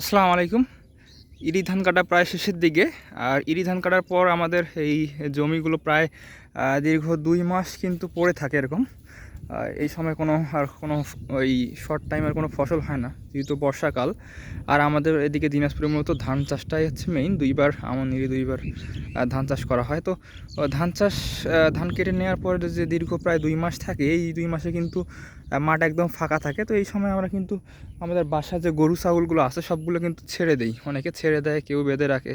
আসসালামু আলাইকুম। ইরি ধান কাটা প্রায় শেষের দিকে। আর ইরি ধান কাটার পর আমাদের এই জমিগুলো প্রায় দীর্ঘ দুই মাস কিন্তু পড়ে থাকে এরকম। আহ, এই সময় কোনো আর কোনো ওই শর্ট টাইমের কোনো ফসল হয় না যেহেতু বর্ষাকাল। আর আমাদের এদিকে দিনাজপুরের মূলত ধান চাষটাই হচ্ছে মেইন দুইবার আমার নিরি দুইবার ধান চাষ করা হয়। তো ধান চাষ ধান কেটে নেওয়ার পরে যে দীর্ঘ প্রায় দুই মাস থাকে এই দুই মাসে কিন্তু মাঠ একদম ফাঁকা থাকে। তো এই সময় আমরা কিন্তু আমাদের বাসায় যে গরু ছাগলগুলো আছে সবগুলো কিন্তু ছেড়ে দেই। অনেকে ছেড়ে দেয় কেউ বেঁধে রাখে।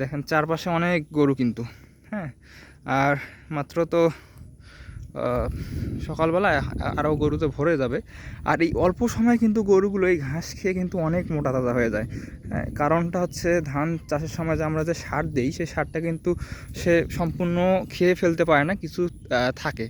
দেখেন চারপাশে অনেক গরু কিন্তু হ্যাঁ? আর মাত্র তো সকালবেলায় আরও গরুতে ভরে যাবে। আর এই অল্প সময় কিন্তু গরুগুলো এই ঘাস খেয়ে কিন্তু অনেক মোটা তাজা হয়ে যায়। হ্যাঁ, কারণটা হচ্ছে ধান চাষের সময় যে আমরা যে সার দিই সেই সারটা কিন্তু সে সম্পূর্ণ খেয়ে ফেলতে পারে না কিছু থাকে।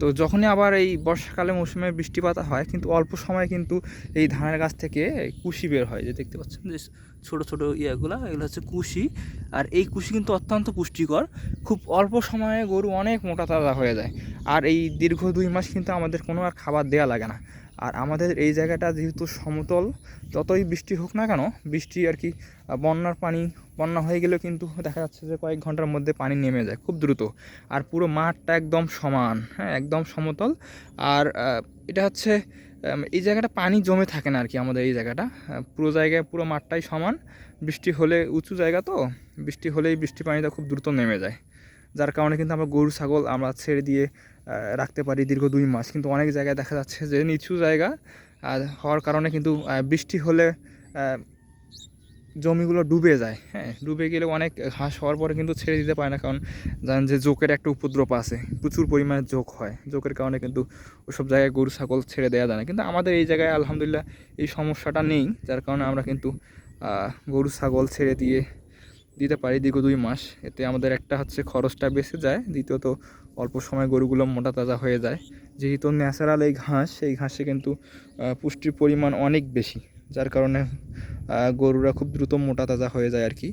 তো যখনই আবার এই বর্ষাকালে মৌসুমে বৃষ্টিপাত হয় কিন্তু অল্প সময় কিন্তু এই ধানের গাছ থেকে কুশি বের হয়। যে দেখতে পাচ্ছেন যে ছোটো ছোটো ইয়েগুলো এগুলো হচ্ছে কুশি। আর এই কুশি কিন্তু অত্যন্ত পুষ্টিকর। খুব অল্প সময়ে গরু অনেক মোটা তাজা হয়ে যায়। আর এই দীর্ঘ দুই মাস কিন্তু আমাদের কোনো আর খাবার দেওয়া লাগে না। আর আমাদের এই জায়গাটা যেহেতু সমতল, যতই বৃষ্টি হোক না কেন, বৃষ্টি আর কি বন্যার পানি, বন্যা হয়ে গেলেও কিন্তু দেখা যাচ্ছে যে কয়েক ঘণ্টার মধ্যে পানি নেমে যায় খুব দ্রুত। আর পুরো মাঠটা একদম সমান হ্যাঁ একদম সমতল। আর এটা হচ্ছে এই জায়গাটা পানি জমে থাকে না আর কি আমাদের এই জায়গাটা। পুরো জায়গায়, পুরো মাঠটাই সমান। বৃষ্টি হলে উঁচু জায়গা তো, বৃষ্টি হলেই বৃষ্টি পানিটা খুব দ্রুত নেমে যায়। যার কারণে কিন্তু আমরা গরু, ছাগল আমরা ছেড়ে দিয়ে রাখতে পারি দীর্ঘ দুই মাস। কিন্তু অনেক জায়গায় দেখা যাচ্ছে যে নিচু জায়গা, আর হওয়ার কারণে কিন্তু বৃষ্টি হলে জমিগুলো ডুবে যায়। হ্যাঁ ডুবে গেলে অনেক ঘাস হওয়ার পরে কিন্তু ছেড়ে দিতে পারে না। কারণ জানেন যে জোকের একটা উপদ্রব আছে, প্রচুর পরিমাণে জোক হয়। জোকের কারণে কিন্তু ওসব জায়গায় গরু, ছাগল ছেড়ে দেওয়া যায় না। কিন্তু আমাদের এই জায়গায় আলহামদুলিল্লাহ এই সমস্যাটা নেই। যার কারণে আমরা কিন্তু গরু, ছাগল ছেড়ে দিয়ে দিতে পারি দীর্ঘ দুই মাস। এতে আমাদের একটা হচ্ছে খরচটা বেঁচে যায়, দ্বিতীয়ত অল্প সময় গরুগুলো মোটা তাজা হয়ে যায়। যেহেতু ন্যাচারাল এই ঘাস এই ঘাসে কিন্তু পুষ্টির পরিমাণ অনেক বেশি, যার কারণে গরুরা খুব দ্রুত মোটা তাজা হয়ে যায় আর কি।